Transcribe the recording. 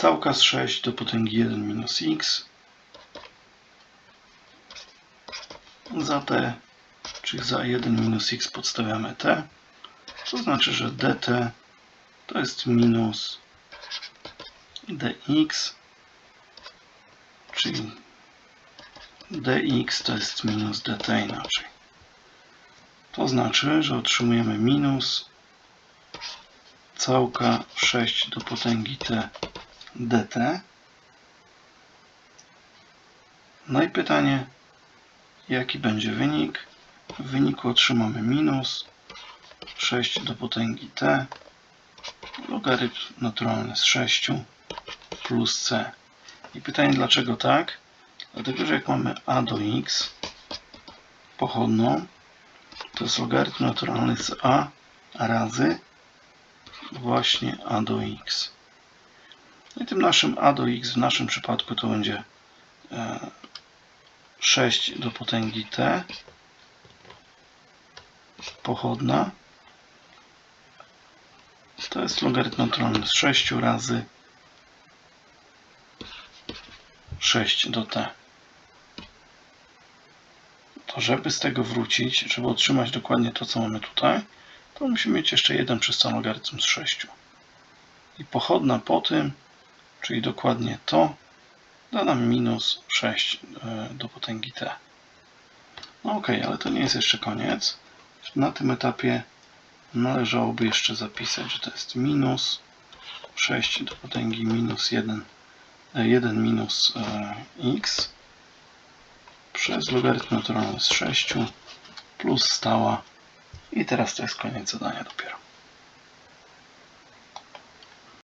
całka z 6 do potęgi 1 minus x. Za t, czyli za 1 minus x podstawiamy t, to znaczy, że dt to jest minus dx, czyli dx to jest minus dt inaczej. To znaczy, że otrzymujemy minus całka 6 do potęgi t dt. No i pytanie, jaki będzie wynik? W wyniku otrzymamy minus 6 do potęgi t logarytm naturalny z 6 plus c. I pytanie, dlaczego tak? Dlatego, że jak mamy a do x pochodną, to jest logarytm naturalny z a razy właśnie a do x. I tym naszym a do x w naszym przypadku to będzie e, 6 do potęgi t pochodna. To jest logarytm naturalny z 6 razy 6 do t. To żeby z tego wrócić, żeby otrzymać dokładnie to, co mamy tutaj, to musimy mieć jeszcze 1 przez cały logarytm z 6. I pochodna po tym, czyli dokładnie to, da nam minus 6 e, do potęgi t. No ok, ale to nie jest jeszcze koniec. Na tym etapie należałoby jeszcze zapisać, że to jest minus 6 do potęgi minus 1, 1 minus e, x przez logarytm naturalny z 6 plus stała i teraz to jest koniec zadania dopiero.